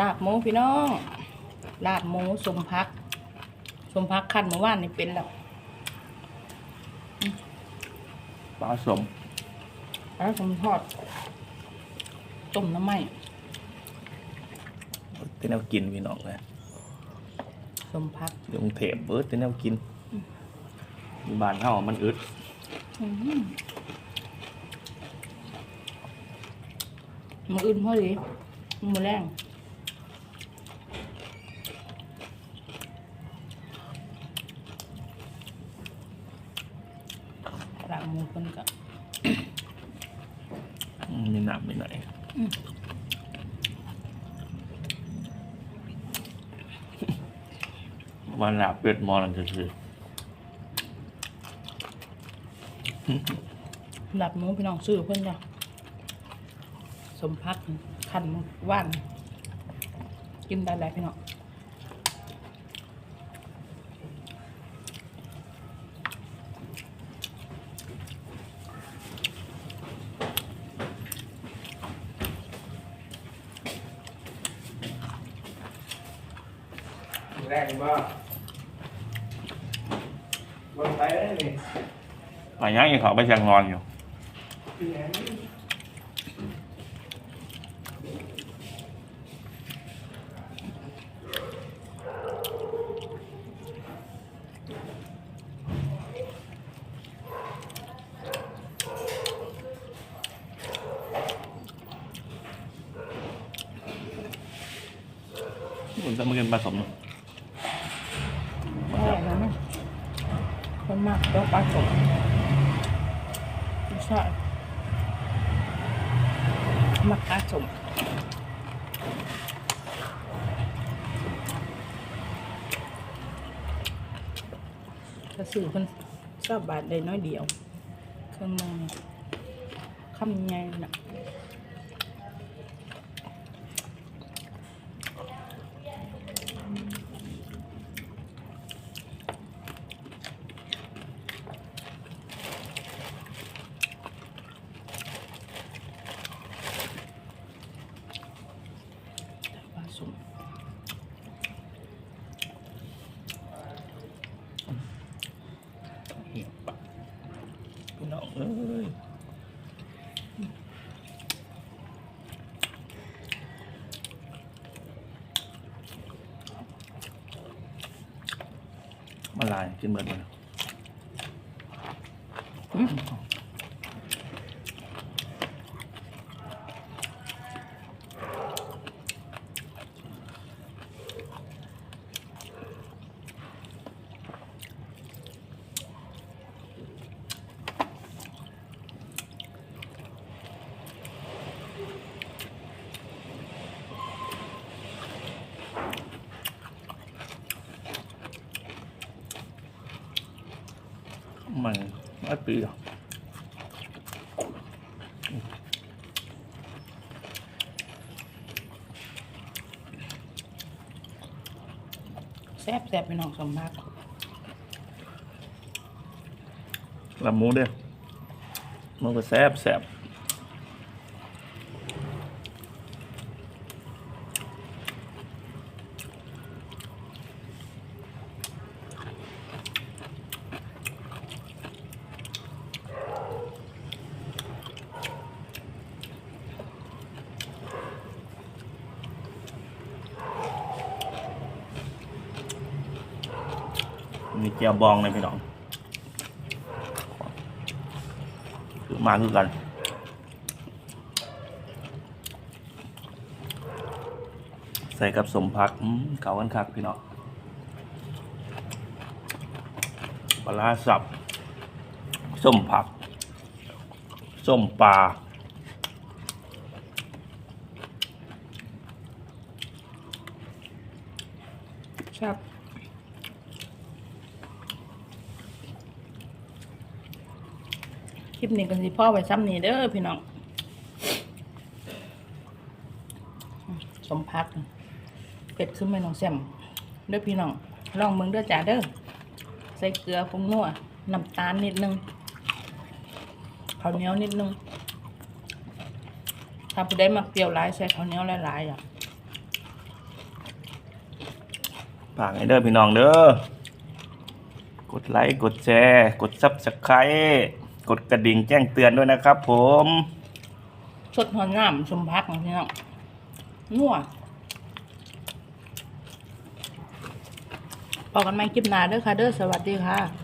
ลาบหมูพี่น้อง ลาบหมูสมพัก สมพักขั้นเมื่อวานนี่เป็นแล้วปลาสมแล้วสมทอดต้มน้ำไหมที่แนวกินพี่น้องเลยสมพักอยู่กรุงเทพเบิร์ดที่แนวกินอยู่บ้านเฮามันอึดอื้อหือมืออื่นพอดีมือแรงลาบหมูคนก็ อืมมี หนักมีหน่อยอืมวันหลับเป็ดมอนันจะคือหลับหมูพี่น้องซื้อเพื่อนจ้ะสมพักขันว่าน กินได้หลายพี่น้อง แรงบ้าบนไปได้นี่ไปย่างยังเขาไปจังนอนอยู่ ที่ไหนมันจะมากินผสม แค่นั้นนะคน มากต้องปลาสดไม่ใช่มักปลาสมกระสือเพิ่นทราบบาทได้น้อยเดียว เครื่องมือคำใหญ่น่ะปลาสุ่มเหี่ยวปะ พี่น้องเอ้ยมาล มือนมันมันไม่ปีหรอกแซ่บแซ่บเป็นน้องสมมากลำหมูเด้อมันก็แซ่บแซ่บ มีเจียวบองเลยพี่น้องคือมาคือกันใส่กับสมพักเก่ากันคักพี่น้องปลาร้าสับส้มผัก ส้มปลาครับ ลิปนี้กันสิพ่อไว้ซ้ำนี่เด้อพี่น้อง สมพักเผ็ดขึ้นไม่น้องแซมเด้อพี่น้อง ลองเมืองเด้อจ้าเด้อ ใส่เกลือผงนัวน้ำตาลนิดนึงข้าวเหนียวนิดนึงถ้าผู้ใดมักเปรี้ยวหลายใส่ข้าวเหนียวหลายๆอะฝากให้เด้อพี่น้องเด้อ กดไลค์ กดแชร์ กดซับสไครต์ กดกระดิ่งแจ้งเตือนด้วยนะครับผมสดหอนน้ำชมพักพี่น้องนัวพอกันไหมคลิปหน้าเด้อค่ะเด้อสวัสดีค่ะ